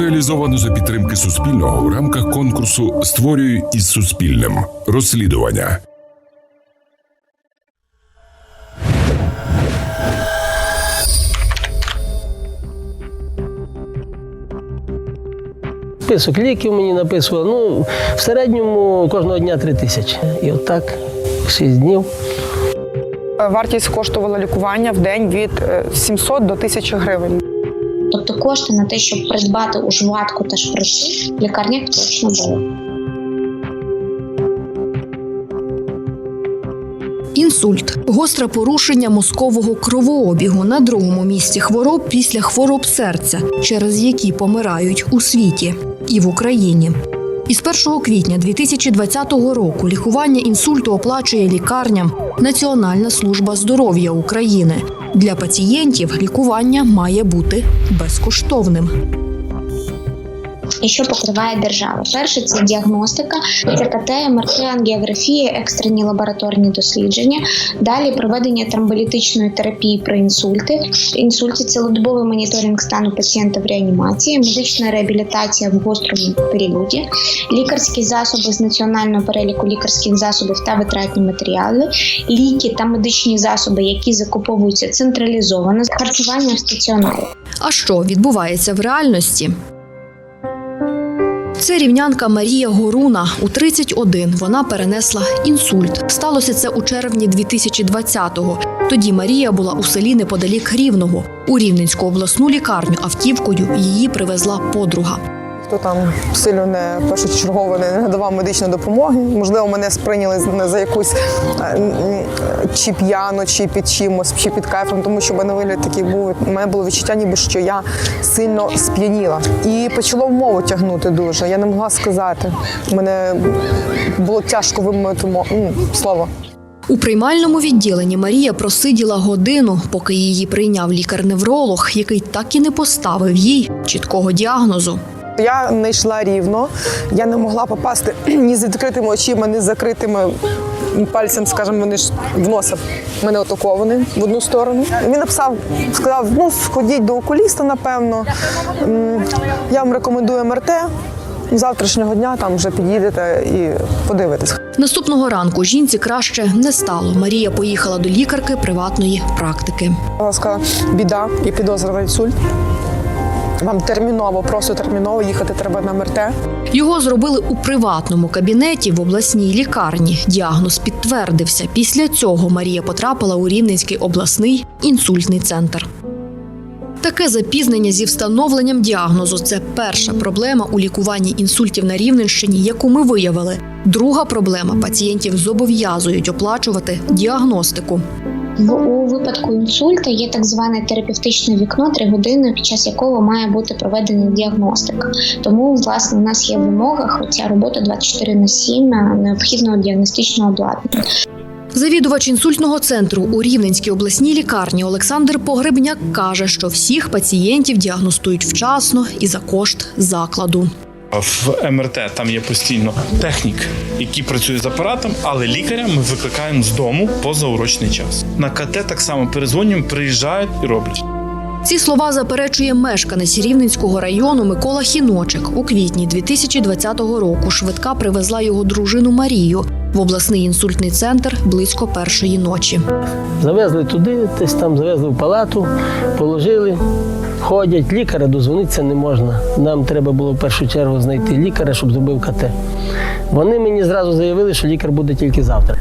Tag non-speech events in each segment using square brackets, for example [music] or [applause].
реалізовано за підтримки Суспільного в рамках конкурсу Створюю із Суспільним розслідування. Список ліків мені написували. Ну, в середньому кожного дня три тисячі. І отак, шість днів. Вартість коштувала лікування в день від е, 700 до 1000 гривень. Тобто кошти на те, щоб придбати ужватку та шприци, в лікарнях точно були. Інсульт гостре порушення мозкового кровообігу на другому місці хвороб після хвороб серця, через які помирають у світі і в Україні. Із 1 квітня 2020 року лікування інсульту оплачує лікарням Національна служба здоров'я України. Для пацієнтів лікування має бути безкоштовним. І що покриває держава? Перше це діагностика, це КТ, МРТ, ангіографія, екстрені лабораторні дослідження. Далі проведення тромболітичної терапії при інсульти. Інсульті цілодобовий моніторинг стану пацієнта в реанімації, медична реабілітація в гострому періоді, лікарські засоби з національного переліку лікарських засобів та витратні матеріали, ліки та медичні засоби, які закуповуються централізовано, харчування в стаціонарі. А що відбувається в реальності? Це рівнянка Марія Горуна. У 31 вона перенесла інсульт. Сталося це у червні 2020-го. Тоді Марія була у селі неподалік Рівного. У Рівненську обласну лікарню автівкою її привезла подруга. Хто там сильно не першочергово не надавав медичної допомоги. Можливо, мене сприйняли за- якусь е, чи п'яно, чи під чимось, чи під кайфом, тому що в мене вигляд такий був. У мене було відчуття, ніби що я сильно сп'яніла. І почало в мову тягнути дуже. Я не могла сказати. Мене було тяжко вимовити мо- слово. У приймальному відділенні Марія просиділа годину, поки її прийняв лікар-невролог, який так і не поставив їй чіткого діагнозу. Я не йшла рівно, я не могла попасти [clears throat] ні з відкритими очима, ні з закритими пальцем, скажімо, вони ж в носа мене отаковані в одну сторону. Він написав, сказав: ну сходіть до окуліста, напевно. Я вам рекомендую МРТ. Завтрашнього дня там вже підійдете і подивитесь. Наступного ранку жінці краще не стало. Марія поїхала до лікарки приватної практики. Вона сказала, біда і підозра інсульт. Вам терміново, просто терміново їхати треба на МРТ. Його зробили у приватному кабінеті в обласній лікарні. Діагноз підтвердився. Після цього Марія потрапила у Рівненський обласний інсультний центр. Таке запізнення зі встановленням діагнозу це перша проблема у лікуванні інсультів на Рівненщині, яку ми виявили. Друга проблема пацієнтів зобов'язують оплачувати діагностику. У випадку інсульта є так зване терапевтичне вікно 3 години, під час якого має бути проведена діагностика. Тому, власне, у нас є в вимогах ця робота 24 на 7 необхідного діагностичного обладнання. Завідувач інсультного центру у Рівненській обласній лікарні Олександр Погребняк каже, що всіх пацієнтів діагностують вчасно і за кошт закладу. В МРТ там є постійно технік, який працює з апаратом, але лікаря ми викликаємо з дому поза урочний час. На КТ так само перезвонюємо, приїжджають і роблять. Ці слова заперечує мешканець Рівненського району Микола Хіночик. У квітні 2020 року швидка привезла його дружину Марію в обласний інсультний центр близько першої ночі. Завезли туди, десь там завезли в палату, положили, ходять, лікаря дозвонитися не можна. Нам треба було в першу чергу знайти лікаря, щоб зробив КТ. Вони мені зразу заявили, що лікар буде тільки завтра.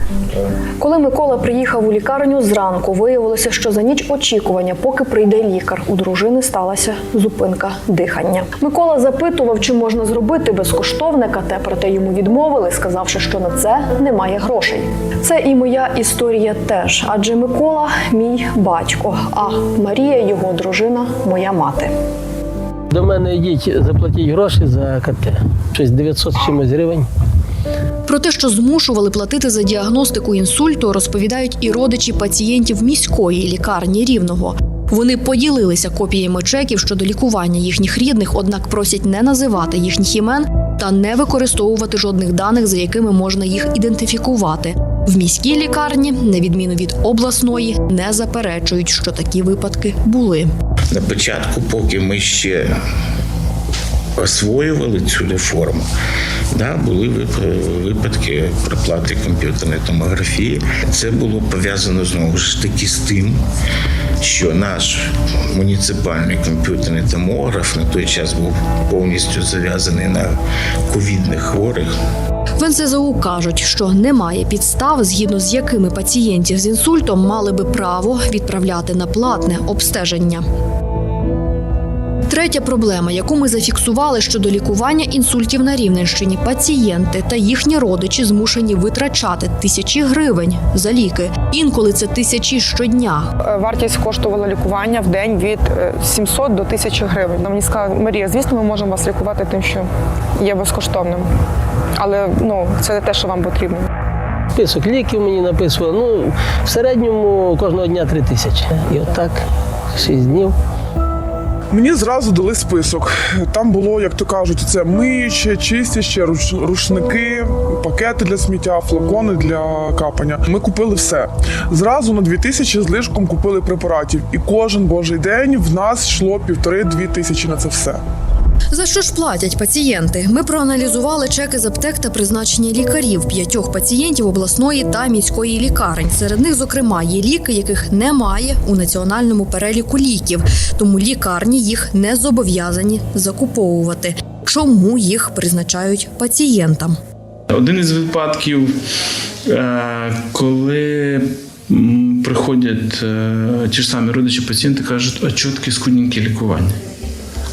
Коли Микола приїхав у лікарню зранку, виявилося, що за ніч очікування, поки прийде лікар, у дружини сталася зупинка дихання. Микола запитував, чи можна зробити безкоштовне КТ, проте йому відмовили, сказавши, що на це немає грошей. Це і моя історія теж, адже Микола мій батько, а Марія його дружина, моя мати. До мене йдіть, заплатіть гроші за КТ. Щось 900 з чимось гривень. Про те, що змушували платити за діагностику інсульту, розповідають і родичі пацієнтів міської лікарні рівного. Вони поділилися копіями чеків щодо лікування їхніх рідних, однак просять не називати їхніх імен та не використовувати жодних даних, за якими можна їх ідентифікувати. В міській лікарні, на відміну від обласної, не заперечують, що такі випадки були. На початку, поки ми ще освоювали цю реформу. Да, були випадки проплати комп'ютерної томографії. Це було пов'язано знову ж таки з тим, що наш муніципальний комп'ютерний томограф на той час був повністю зав'язаний на ковідних хворих. В НСЗУ кажуть, що немає підстав, згідно з якими пацієнтів з інсультом мали би право відправляти на платне обстеження. Третя проблема, яку ми зафіксували щодо лікування інсультів на Рівненщині, пацієнти та їхні родичі змушені витрачати тисячі гривень за ліки. Інколи це тисячі щодня. Е, Вартість коштувала лікування в день від е, 700 до 1000 гривень. Мені сказали, Марія, звісно, ми можемо вас лікувати тим, що є безкоштовним. Але ну, це не те, що вам потрібно. Список ліків мені написували. Ну, в середньому кожного дня три тисячі. І отак, шість днів. Мені зразу дали список. Там було, як то кажуть, це миюче, чистяще, рушники, пакети для сміття, флакони для капання. Ми купили все. Зразу на 2000 з лишком купили препаратів. І кожен божий день в нас йшло півтори-дві тисячі на це все. За що ж платять пацієнти? Ми проаналізували чеки з аптек та призначення лікарів п'ятьох пацієнтів обласної та міської лікарень. Серед них, зокрема, є ліки, яких немає у національному переліку ліків, тому лікарні їх не зобов'язані закуповувати. Чому їх призначають пацієнтам? Один із випадків, е, коли приходять е, ті ж самі родичі пацієнти, кажуть, а чого таке скудненьке лікування?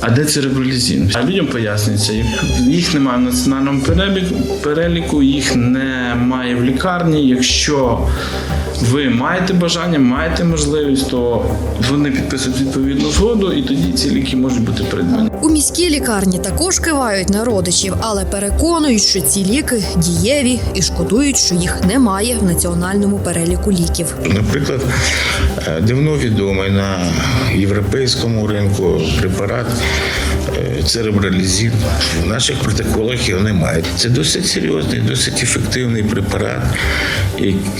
А де церебролізін? А людям пояснюється, їх- немає в національному переліку, переліку, їх немає в лікарні. Якщо ви маєте бажання, маєте можливість, то вони підписують відповідну згоду, і тоді ці ліки можуть бути придбані. У міській лікарні також кивають на родичів, але переконують, що ці ліки дієві і шкодують, що їх немає в національному переліку ліків. Наприклад, е, давно відомий на європейському ринку препарат е. В наших протоколах його немає. Це досить серйозний, досить ефективний препарат,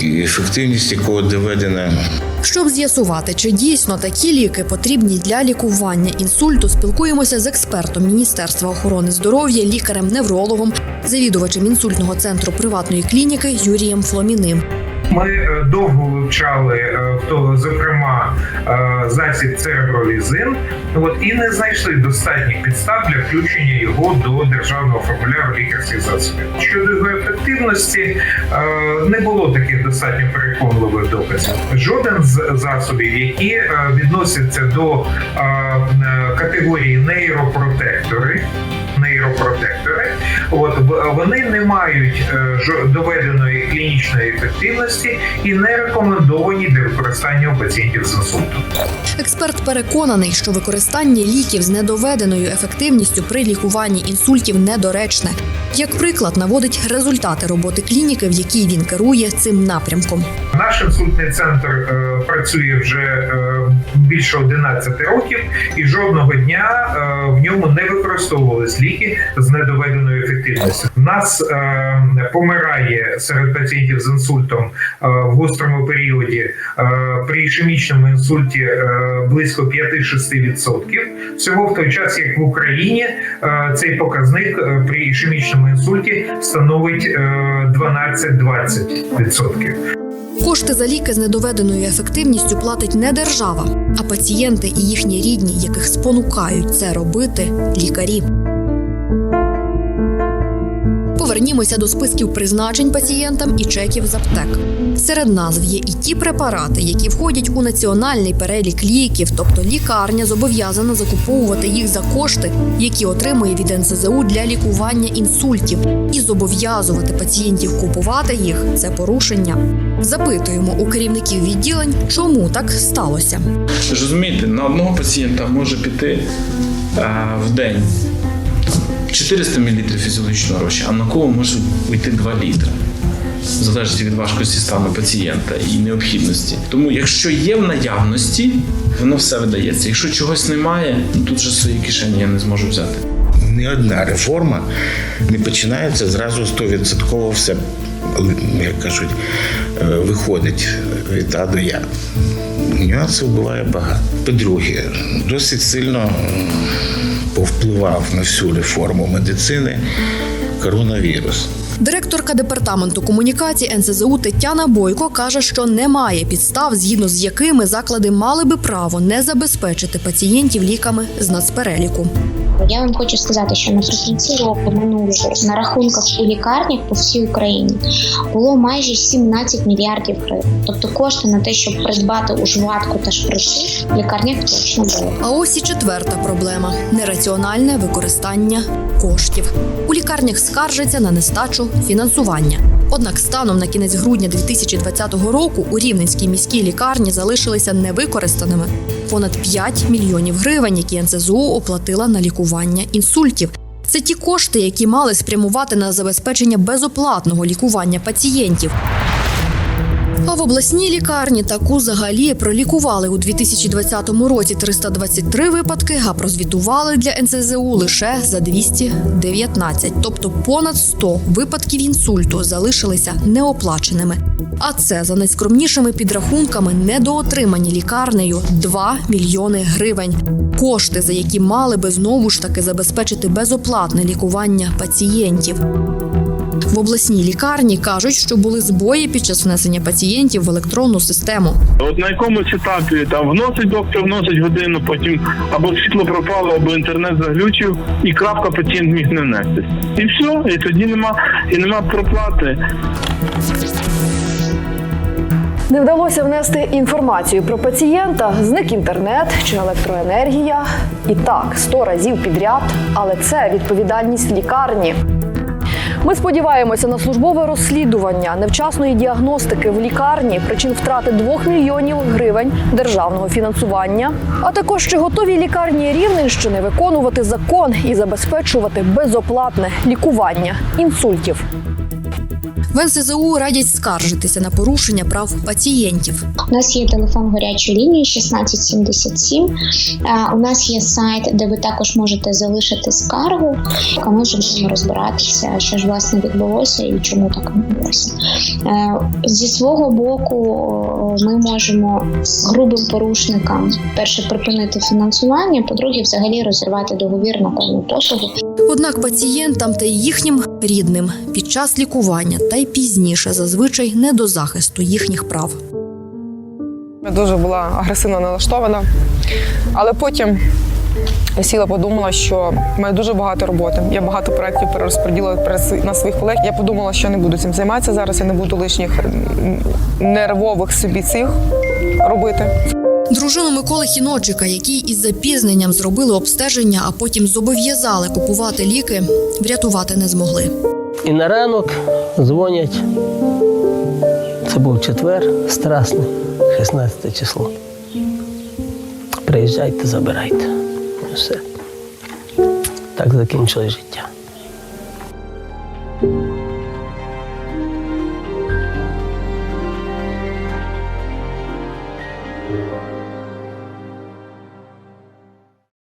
ефективність якого доведена Щоб з'ясувати, чи дійсно такі ліки потрібні для лікування інсульту, спілкуємося з експертом Міністерства охорони здоров'я, лікарем-неврологом, завідувачем інсультного центру приватної клініки Юрієм Фломіним. Ми е, довго вивчали е, то, зокрема е, засіб церебролізин, от і не знайшли достатніх підстав для включення його до державного формуляру лікарських засобів. Щодо його ефективності, не було таких достатньо переконливих доказів. Жоден з засобів, які відносяться до нейропротектори. Нейропротектори, от вони не мають е, доведеної клінічної ефективності і не рекомендовані для використання у пацієнтів з інсультом. Експерт переконаний, що використання ліків з недоведеною ефективністю при лікуванні інсультів недоречне. Як приклад, наводить результати роботи клініки, в якій він керує цим напрямком. Наш інсультний центр е, працює вже е, більше 11 років, і жодного дня е, в ньому не використовувались ліки з недоведеною ефективністю. У нас помирає серед пацієнтів з інсультом в гострому періоді при ішемічному інсульті близько 5-6%. Всього в той час, як в Україні цей показник при ішемічному інсульті становить е, 12-20%. Кошти за ліки з недоведеною ефективністю платить не держава, а пацієнти і їхні рідні, яких спонукають це робити лікарі. Повернімося до списків призначень пацієнтам і чеків з аптек. Серед назв є і ті препарати, які входять у національний перелік ліків, тобто лікарня зобов'язана закуповувати їх за кошти, які отримує від НСЗУ для лікування інсультів, і зобов'язувати пацієнтів купувати їх це порушення. Запитуємо у керівників відділень, чому так сталося. Розумієте, на одного пацієнта може піти а, в день 400 мл фізіологічного розчину, а на кого може вийти 2 літри. Залежить від важкості стану пацієнта і необхідності. Тому, якщо є в наявності, воно все видається. Якщо чогось немає, ну тут же свої кишені я не зможу взяти. Ні одна реформа не починається зразу 100% все, як кажуть, е, виходить від А до Я. Нюансів буває багато. По-друге, досить сильно повпливав на всю реформу медицини коронавірус. Директорка департаменту комунікації НСЗУ Тетяна Бойко каже, що немає підстав, згідно з якими заклади мали би право не забезпечити пацієнтів ліками з нацпереліку. Я вам хочу сказати, що наприкінці року минулого на рахунках у лікарнях по всій Україні було майже 17 мільярдів гривень. Тобто кошти на те, щоб придбати ужватку та шприци, в лікарнях точно були. А ось і четверта проблема нераціональне використання коштів. У лікарнях скаржаться на нестачу фінансування. Однак станом на кінець грудня 2020 року у Рівненській міській лікарні залишилися невикористаними понад 5 мільйонів гривень, які НСЗУ оплатила на лікування інсультів. Це ті кошти, які мали спрямувати на забезпечення безоплатного лікування пацієнтів. А в обласній лікарні таку взагалі пролікували у 2020 році 323 випадки, а прозвітували для НСЗУ лише за 219, тобто понад 100 випадків інсульту залишилися неоплаченими. А це за найскромнішими підрахунками недоотримані лікарнею 2 мільйони гривень. Кошти, за які мали би знову ж таки забезпечити безоплатне лікування пацієнтів. В обласній лікарні кажуть, що були збої під час внесення пацієнтів в електронну систему. От на якомусь етапі там вносить доктор, вносить годину, потім або світло пропало, або інтернет заглючив, і крапка пацієнт міг не внести. І все, і тоді нема і нема проплати. Не вдалося внести інформацію про пацієнта, зник інтернет чи електроенергія. І так, сто разів підряд, але це відповідальність лікарні. Ми сподіваємося на службове розслідування невчасної діагностики в лікарні, причин втрати 2 мільйонів гривень державного фінансування. А також чи готові лікарні Рівненщини виконувати закон і забезпечувати безоплатне лікування інсультів. В НСЗУ радять скаржитися на порушення прав пацієнтів. У нас є телефон гарячої лінії 1677. Е, У нас є сайт, де ви також можете залишити скаргу. А ми вже будемо розбиратися, що ж власне відбулося і чому так відбулося. Е, Зі свого боку, ми можемо грубим порушникам перше припинити фінансування, по-друге, взагалі розірвати договір на певну послугу. Однак пацієнтам та їхнім рідним під час лікування та й пізніше зазвичай не до захисту їхніх прав. Я дуже була агресивно налаштована. Але потім я сіла, подумала, що в мене дуже багато роботи. Я багато проєктів перерозподілила перес- на своїх колег. Я подумала, що не буду цим займатися зараз. Я не буду лишніх нервових собі цих робити. Дружину Миколи Хіночика, який із запізненням зробили обстеження, а потім зобов'язали купувати ліки, врятувати не змогли. І на ранок дзвонять. Це був четвер, страсний, 16 число. Приїжджайте, забирайте. Все. Так закінчили життя.